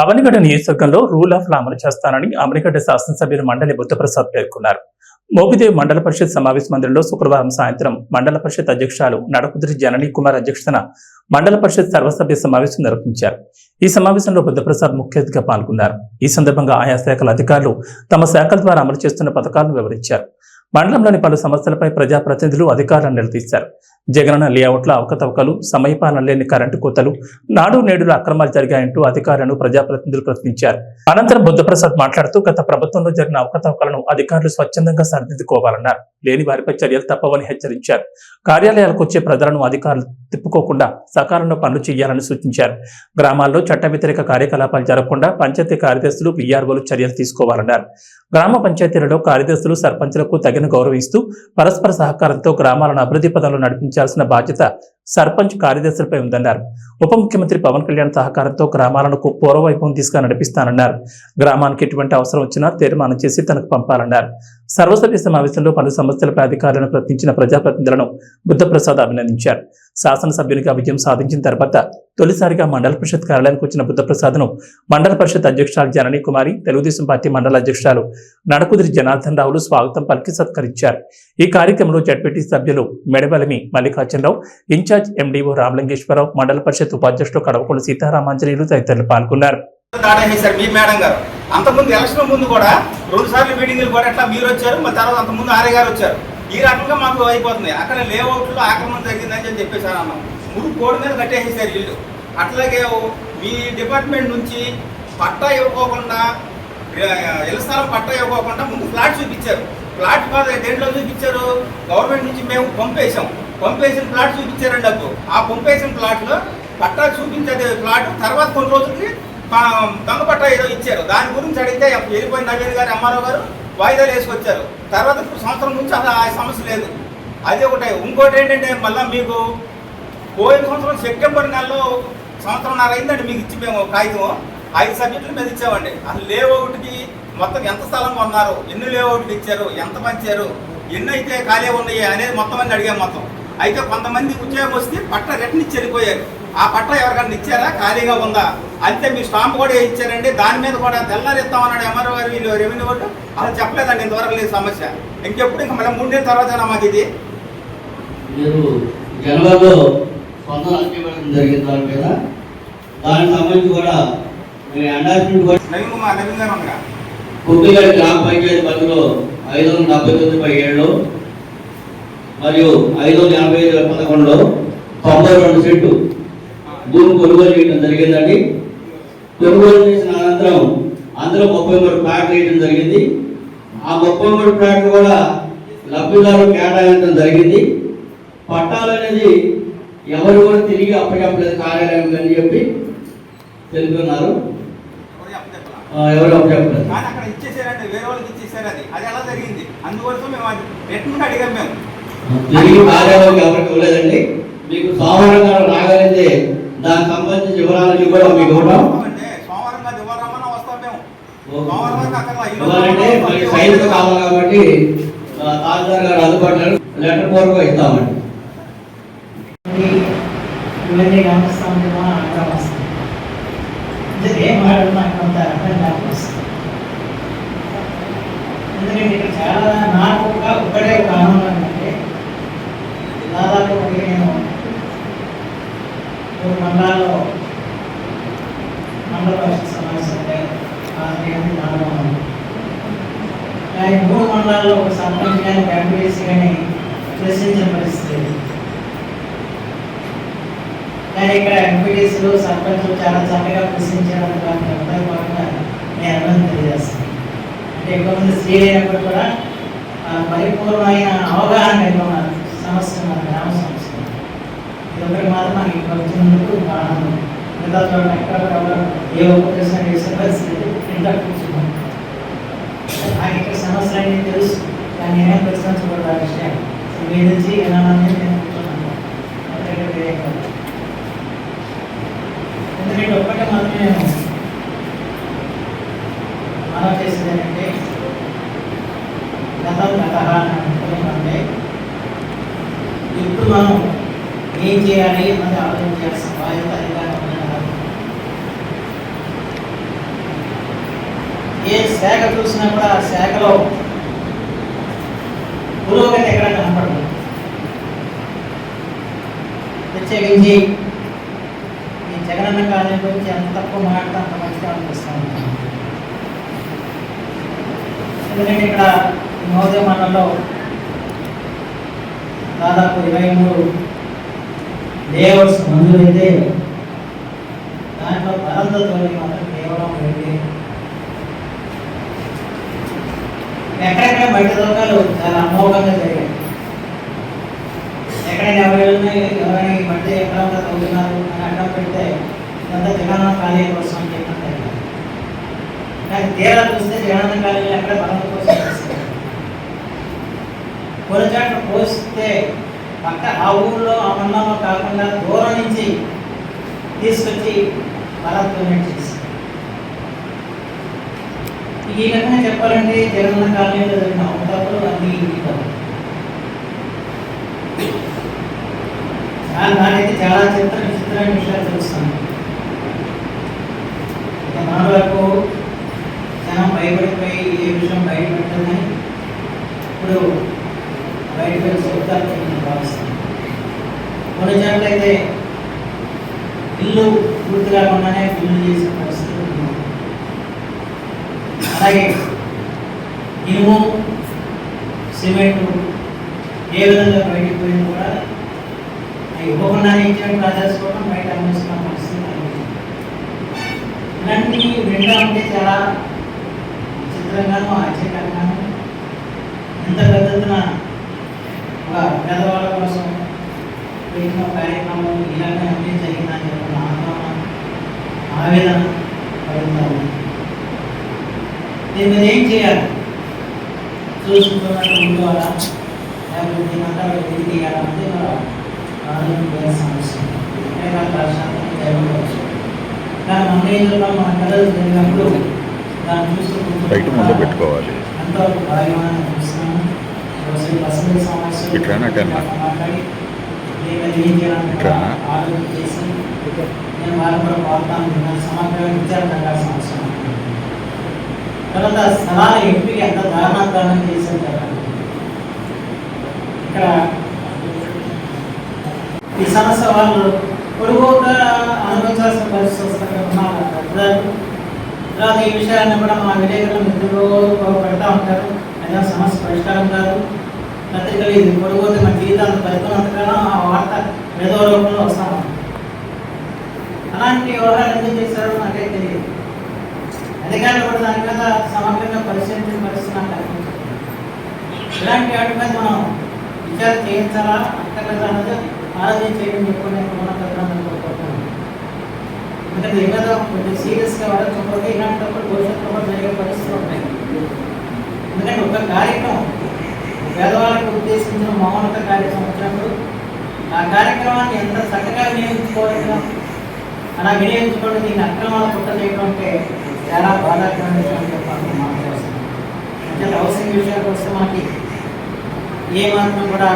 అవనిగడ్డ నియోజకవర్గంలో rule of law అమలు చేస్తానని అవనిగడ్డ శాసనసభ్యులు మండలి బుద్ధప్రసాద్ పేర్కొన్నారు. మోపిదేవ్ మండల పరిషత్ సమావేశ మందిరంలో శుక్రవారం సాయంత్రం మండల పరిషత్ అధ్యక్షురాలు నడకుదిరి జననీ కుమార్ అధ్యక్షతన మండల పరిషత్ సర్వసభ్య సమావేశం నిర్వహించారు. ఈ సమావేశంలో బుద్ధప్రసాద్ ముఖ్య అతిథిగా పాల్గొన్నారు. ఈ సందర్భంగా ఆయా శాఖల అధికారులు తమ శాఖల ద్వారా అమలు చేస్తున్న పథకాలను వివరించారు. మండలంలోని పలు సమస్యలపై ప్రజాప్రతినిధులు అధికారులను నిలదీశారు. జగనన్న లేఅవుట్ల అవకతవకలు సమయపాలన లేని కరెంటు కోతలు నాడు నేడుల అక్రమాలు జరిగాయంటూ అధికారులను ప్రజాప్రతినిధులు ప్రశ్నించారు. అనంతరం బుద్ధప్రసాద్ మాట్లాడుతూ గత ప్రభుత్వంలో జరిగిన అవకతవకలను అధికారులు స్వచ్ఛందంగా సరిదిద్దుకోవాలన్నారు. లేని వారిపై చర్యలు తప్పవని హెచ్చరించారు. కార్యాలయాలకు వచ్చే ప్రజలను అధికారులు తిప్పుకోకుండా సకాలంలో పనులు చేయాలని సూచించారు. గ్రామాల్లో చట్ట వ్యతిరేక కార్యకలాపాలు జరగకుండా పంచాయతీ కార్యదర్శులు పీఆర్ఓలు చర్యలు తీసుకోవాలన్నారు. గ్రామ పంచాయతీలలో కార్యదర్శులు సర్పంచులకు తగిన గౌరవిస్తూ పరస్పర సహకారంతో గ్రామాలను అభివృద్ధి పదంలో నడిపించాల్సిన బాధ్యత సర్పంచ్ కార్యదర్శులపై ఉందన్నారు. ఉప ముఖ్యమంత్రి పవన్ కళ్యాణ్ సహకారంతో గ్రామాలను పూర్వవైభవం తీసుకుని నడిపిస్తానన్నారు గ్రామానికి ఎటువంటి అవసరం వచ్చినా తీర్మానం చేసి తనకు పంపాలన్నారు. సర్వసభ్య సమావేశంలో పలు సమస్యలపై అధికారులను ప్రశ్నించిన ప్రజాప్రతినిధులను బుద్ధప్రసాద్ అభినందించారు. శాసనసభ్యునిగా విజయం సాధించిన తర్వాత తొలిసారిగా మండల పరిషత్ కార్యాలయానికి వచ్చిన బుద్ధప్రసాద్ను మండల పరిషత్ అధ్యక్షురాలు జననీ కుమారి తెలుగుదేశం పార్టీ మండల అధ్యక్షురాలు నడకుదిరి జనార్దన్ రావులు స్వాగతం పలికి సత్కరించారు. ఈ కార్యక్రమంలో జడ్పీటీ సభ్యులు మెడబలమి మల్లికార్జునరావు ఇన్ఛార్జ్ ఎండీఓ రామలింగేశ్వరరావు మండల పరిషత్ ఉపాధ్యక్షుడు కడవకొండ సీతారామాంజనేయులు తదితరులు పాల్గొన్నారు. మీ మేడం గారు. అంతకుముందు ఎలక్షన్ ముందు కూడా రెండు సార్లు మీటింగ్లు కూడా అట్లా మీరు వచ్చారు మరి తర్వాత అంతకుముందు ఆర్య గారు వచ్చారు. ఈ రకంగా మాకు అయిపోతుంది. అక్కడ లేఅవుట్లో ఆక్రమణ జరిగిందని అని చెప్పేసారు అన్నాం ముందు కోడి మీద కట్టేసేసారు ఇల్లు. అట్లాగే మీ డిపార్ట్మెంట్ నుంచి పట్టా ఇవ్వకోకుండా ఇళ్ళ స్థలం పట్టా ఇవ్వకోకుండా ముందు ఫ్లాట్ చూపించారు. ఫ్లాట్ కాదు దేంట్లో చూపించారు? గవర్నమెంట్ నుంచి మేము పంపేశాం. పంపేసిన ప్లాట్ చూపించారండి అప్పుడు. ఆ పంపేసిన ప్లాట్లో పట్టా చూపించేది ప్లాట్ తర్వాత కొన్ని రోజులకి దొంగ పట్టా ఏదో ఇచ్చారు. దాని గురించి అడిగితే వెళ్ళిపోయిన నవీన్ గారు అమ్మారావు గారు వాయిదాలు వేసుకొచ్చారు. తర్వాత సంవత్సరం నుంచి అసలు ఆ సమస్య లేదు. అది ఒకటే. ఇంకోటి ఏంటంటే మళ్ళీ మీకు పోయిన సంవత్సరం సెప్టెంబర్ నెలలో సంవత్సరంన్నర అయిందండి మీకు ఇచ్చి మేము కాగితం. ఐదు సబ్జెక్టుల మీద ఇచ్చామండి. అసలు లేఅవుట్కి మొత్తం ఎంత స్థలం కొన్నారు? ఎన్ని లేఅవుట్లు ఇచ్చారు? ఎంత పంచారు? ఎన్ని అయితే ఖాళీ ఉన్నాయి అనేది మొత్తం అన్ని అడిగాం మొత్తం. అయితే కొంతమంది ఉద్యోగం వస్తే పట్ట రిటర్న్ ఇచ్చి వెళ్ళిపోయారు. ఆ పట్ట ఎవరికైనా ఇచ్చారా? ఖాళీగా ఉందా? అంతే మీ స్టాంప్ కూడా ఇచ్చారండి దాని మీద కూడా తెల్లారి ఇస్తామన్నాడు ఎంఆర్ఓ గారు వీళ్ళు రెవెన్యూ వాళ్ళు. అసలు చెప్పలేదండి ఇంతవరకు లేదు సమస్య. ఇంకెప్పుడు ఇంకా మళ్ళీ మూడు నెలల తర్వాత మాకు ఇది. మీరు జనవరిలో స్పందన ఇవ్వడం జరిగింది దాని మీద. దానికి సంబంధించి కూడా మీరు అండార్స్మెంట్ కూడా నవీన్ కుమార్ నవీన్ గారు ఉండగా కొద్దిగడి గ్రామ పంచాయతీ పరిధిలో ఐదు వందల డెబ్బై తొమ్మిది బై ఏడులో మరియు ఐదు వందల ఎనభై ఐదు పదకొండులో తొంభై రెండు సెంటు భూమి కొనుగోలు చేయడం జరిగిందండి. కొనుగోలు చేసిన అనంతరం అందులో ముప్పై మూడు ప్లాట్లు వేయడం జరిగింది. ఆ ముప్పై మూడు ప్లాట్లు కూడా లబ్ధిదారులు కేటాయించడం జరిగింది. పట్టాలు అనేది ఎవరు కూడా తిరిగి అప్పచెప్పలేదు కార్యాలయం అని చెప్పి తెలుపుతున్నారు. ఎవరు అప్పచెప్పలేదు. అక్కడ ఇచ్చేసారంటే వేరే వాళ్ళకి ఇచ్చేసారు అది. అది ఎలా జరిగింది? అందుకోసం మేము రిటర్న్ అడిగాం మేము. తిరిగి ఎవరికి ఇవ్వలేదండి? మీకు సోమవారం గారు రాగలిగితే దానికి సంబంధించి వివరాలు కూడా మీకు ఇవ్వడం. అంటే మనకి సైన్స్ కావాలి కాబట్టి ఆ, గారు అందుబాటులో లెటర్ పూర్వకంగా ఇస్తామండి. ఇవన్నీ గమనిస్తామేమో అర్థం వస్తుంది. అంటే కొంత అర్థం కాకపోతుంది ఎందుకంటే ఇక్కడ చాలా నాకు ఒకటే కారణం ఆనందం ఏంటంటే దాదాపు ఒకటి నేను మూడు మండలాల్లో మండల పరిషత్ సమావేశం ఆశ్రయాన్ని నాలుగు ఆయన మూడు మండలాల్లో ఒక సర్పంచ్ కానీ ఎంపీఎస్ కానీ ప్రశ్నించిన పరిస్థితి. కానీ ఇక్కడ ఎంపీటీసీలు సర్పంచులు చాలా చక్కగా ప్రశ్నించారని దానికి కూడా నేను అభినందన తెలియజేస్తాను. అంటే ఎక్కువ మంది స్త్రీ అయినప్పుడు కూడా పరిపూర్ణమైన అవగాహన కలిగి ఉన్నారు సమస్య మన గ్రామ సమస్య. ఇది ఒకటి మాత్రం మనకి ఇక్కడ వచ్చినందుకు ఆనందం. మిగతా చూడండి ఎక్కడ ఏ ఒక్క ప్రశ్న చేసిన పరిస్థితి లేదు. ఇంట్లో కూర్చున్నాం. ఇక్కడ సమస్యలు అన్నీ తెలుసు కానీ నేనేం ప్రశ్నించకూడదు ఆ సో మీ నుంచి నేను కూర్చున్నాను ఎందుకంటే ఒక్కటే మాత్రం నేను చేసేది ఏంటంటే గతం గత ఇప్పుడు మనం ఏం చేయాలి అన్నది ఆలోచన చేస్తాం బాధ్యత అధికారం ఏ శాఖ చూసినా కూడా ఆ శాఖలో పురోగతి ఎక్కడ కనపడదు. ప్రత్యేకించి ఈ జగనన్న కాలనీ గురించి ఎంత తక్కువ మాట్లాడితే అంత మంచిగా అనిపిస్తాను ఎందుకంటే ఇక్కడ ఈ మండలంలో దాదాపు ఇరవై మూడు లేఅవుట్స్ మంజూరైతే దాంట్లో పరందతో మాత్రం కేవలం రెండు ఎక్కడెక్కడ బయట దొంగలు చాలా అమోఘంగా జరిగాయి. ఎక్కడైనా ఎవరైనా ఎవరైనా ఈ మధ్య ఎక్కడ ఉందో చదువుతున్నారు అని అడ్డం పెడితే ఇదంతా జగనన్న ఖాళీ కోసం అని చెప్పినట్టు కానీ తీరా చూస్తే జగనన్న ఖాళీలో ఎక్కడ బలం కోసం చేస్తారు. కొన్ని చోట్ల పోస్తే పక్క ఆ ఊళ్ళో ఆ మన్నమ్మ కాకుండా దూరం నుంచి తీసుకొచ్చి బలత్వం చేసి ఈ రకంగా చెప్పాలంటే జగనన్న కాలనీలో జరిగిన అవతాపులు అన్ని ఇవి చాలా నాకైతే చాలా చిత్ర విచిత్రమైన విషయాలు తెలుస్తాను మన వరకు జనం భయపడిపోయి ఏ విషయం బయటపెట్టదని ఇప్పుడు బయటపెట్టి చెప్తారు భావిస్తాను కొన్ని జనాలు అయితే ఇల్లు పూర్తి కాకుండానే బిల్లు చేసిన పరిస్థితి అలాగే ఇనుము సిమెంట్ ఏ విధంగా బయటికి పోయినా కూడా అవి ఇవ్వకుండానే ఇచ్చిన రాజేసుకోవడం బయట అమ్మేసుకున్న పరిస్థితి ఇలాంటివి ఇలాంటి వింటా చాలా విచిత్రంగాను ఆశ్చర్యంగాను ఎంత పెద్దన ఒక పేదవాళ్ళ కోసం పెట్టిన కార్యక్రమం ఇలాగే అన్నీ జరిగిందని చెప్పిన ఆందోళన ఆవేదన కలుగుతా ఉంది. మీద ఏం చేయాలి చూసుకున్నట్టు ఉండాలా లేకపోతే దీనంతా వెతికి తీయాలంటే చేయాల్సిన సమస్య లేదా ప్రశాంతంగా జరగవచ్చు కానీ మన నియోజకవర్గంలో మన పిల్లలు జరిగినప్పుడు దాన్ని ముందు పెట్టుకోవాలి ఎంతో భాగ్యమైన సమావేశంలో ఇట్రానా కన్నా? మాట్లాడి మీద ఏం చేయాలని ఇట్రానా? ఆలోచన చేసి నేను కూడా పాల్గొన్నాను. తర్వాత స్థలాల ఎంపిక ఎంత దారుణాంతరం చేశారు కదా. ఇక్కడ ఈ సమస్య వాళ్ళు పొరుగుగా అనుభవించాల్సిన పరిస్థితి వస్తుంది అక్కడ ఉన్నారు తర్వాత ఈ విషయాన్ని కూడా మా విలేకరులు మిత్రులు పెడతా ఉంటారు. అయినా సమస్య పరిష్కారం కాదు. పత్రికలు ఇది పొడిపోతే మన జీవితాన్ని బతుకున్నంతకాలం ఆ వార్త ఏదో రూపంలో వస్తా అలాంటి వ్యవహారాలు ఎందుకు చేశారో నాకైతే తెలియదు. అధికారులు కూడా దాని మీద సమగ్రంగా పరిశీలించిన పరిస్థితి ఇలాంటి వాటి మీద మనం విచారణ చేయించాలా? అక్కర్లేదా అన్నది ఆలోచన చేయడం చెప్పి నేను ఉన్నతంగా కోరుకుంటున్నాను. ఎందుకంటే ఏదో కొంచెం సీరియస్గా వాడకపోతే ఇలాంటప్పుడు భవిష్యత్తులో కూడా జరిగే పరిస్థితులు ఉంటాయి. ఎందుకంటే ఒక కార్యక్రమం పేదవాళ్ళకి ఉద్దేశించిన మౌనత కార్యక్రమం వచ్చినప్పుడు ఆ కార్యక్రమాన్ని ఎంత చక్కగా వినియోగించుకోవాలి అలా వినియోగించుకోవడం దీన్ని అక్రమాలు పుట్ట అంటే చాలా బాధాకరమైన విషయం అని అంటే హౌసింగ్ విషయానికి వస్తే మనకి ఏ మాత్రం కూడా